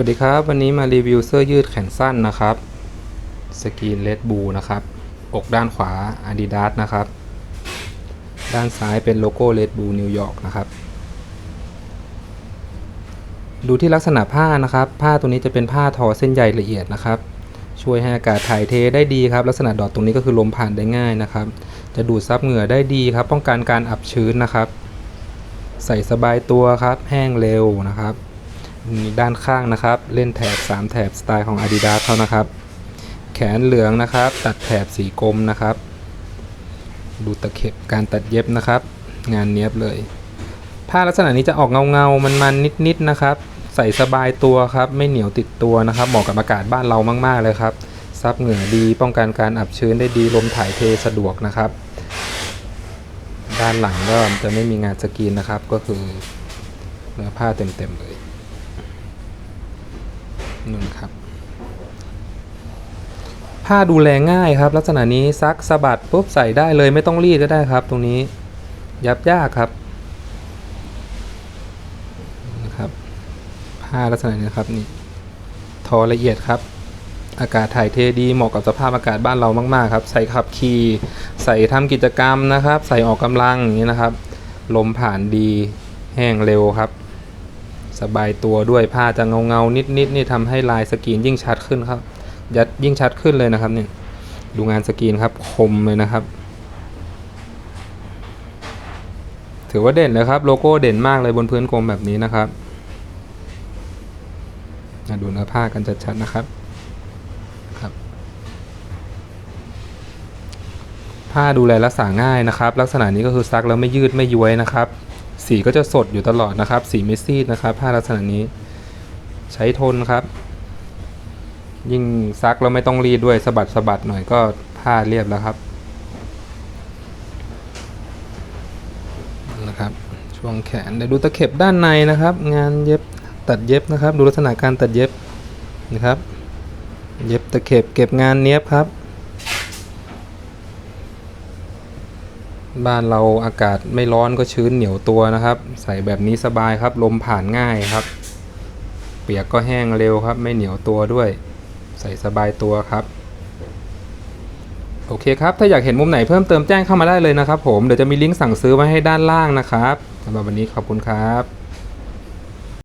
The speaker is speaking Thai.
วัสดีครับ วันนี้มารีวิวเสื้อยืดแขนสั้นนะครับสกรีนเลดบูนะครับ อกด้านขวา Adidas นะครับ ด้านซ้ายเป็นโลโก้เลดบูนิวยอร์กนะครับ ดูที่ลักษณะผ้านะครับ ผ้าตัวนี้จะเป็นผ้าทอเส้นใยละเอียดนะครับ ช่วยให้อากาศถ่ายเทได้ดีครับ ลักษณะดอทตรงนี้ก็คือลมผ่านได้ง่ายนะครับ จะดูดซับเหงื่อได้ดีครับ ป้องกันการอับชื้นนะครับ ใส่สบายตัวครับ แห้งเร็วนะครับ ด้านข้างนะครับ เล่นแถบ 3 แถบสไตล์ของ Adidas เขานะครับ แขนเหลืองนะครับ ตัดแถบสีกรมนะครับ ดูตะเข็บการตัดเย็บนะครับ งานเนี้ยบเลย ผ้าลักษณะนี้จะออกเงาเงามันมันนิดๆนนะครับ ใส่สบายตัวครับ ไม่เหนียวติดตัวนะครับเหมาะกับอากาศบ้านเรามากๆเลยครับซับเหงื่อดีป้องกันการอับชื้นได้ดีลมถ่ายเทสะดวกนะครับ ด้านหลังก็จะไม่มีงานสกรีนนะครับ ก็คือเนื้อผ้าเต็มๆเลย นุ่นครับ ผ้าดูแลง่ายครับ ลักษณะนี้ซักสะบัดปุ๊บใส่ได้เลยไม่ต้องรีดก็ได้ครับ ตรงนี้ยับยากครับนะครับ ผ้าลักษณะนี้ครับนี่ทอละเอียดครับ อากาศถ่ายเทดีเหมาะกับสภาพอากาศบ้านเรามากๆครับ ใส่ขับขี่ใส่ทำกิจกรรมนะครับ ใส่ออกกำลังอย่างนี้นะครับ ลมผ่านดีแห้งเร็วครับ สบายตัวด้วยผ้าจะเงาเงานิดๆนนี่ทำให้ลายสกรีนยิ่งชัดขึ้นครับยัดยิ่งชัดขึ้นเลยนะครับเนี่ยดูงานสกรีนครับคมเลยนะครับ ถือว่าเด่นเลยครับโลโก้เด่นมากเลยบนพื้นกลมแบบนี้นะครับมาดูเนื้อผ้ากันชัดๆนะครับครับ ผ้าดูแลรักษาง่ายนะครับ ลักษณะนี้ก็คือซักแล้วไม่ยืดไม่ย้วยนะครับ สีก็จะสดอยู่ตลอดนะครับ สีไม่ซีดนะครับ ผ้าลักษณะนี้ ใช้ทนครับ ยิ่งซักแล้วไม่ต้องรีดด้วยสะบัดสะบัดหน่อยก็ผ้าเรียบแล้วครับนะครับ ช่วงแขนเดี๋ยวดูตะเข็บด้านในนะครับ งานเย็บตัดเย็บนะครับ ดูลักษณะการตัดเย็บนะครับ เย็บตะเข็บเก็บงานเนี้ยบครับ บ้านเราอากาศไม่ร้อนก็ชื้นเหนียวตัวนะครับ ใส่แบบนี้สบายครับ ลมผ่านง่ายครับ เปียกก็แห้งเร็วครับ ไม่เหนียวตัวด้วย ใส่สบายตัวครับ โอเคครับ ถ้าอยากเห็นมุมไหนเพิ่มเติมแจ้งเข้ามาได้เลยนะครับผม เดี๋ยวจะมีลิงก์สั่งซื้อไว้ให้ด้านล่างนะครับสำหรับวันนี้ขอบคุณครับ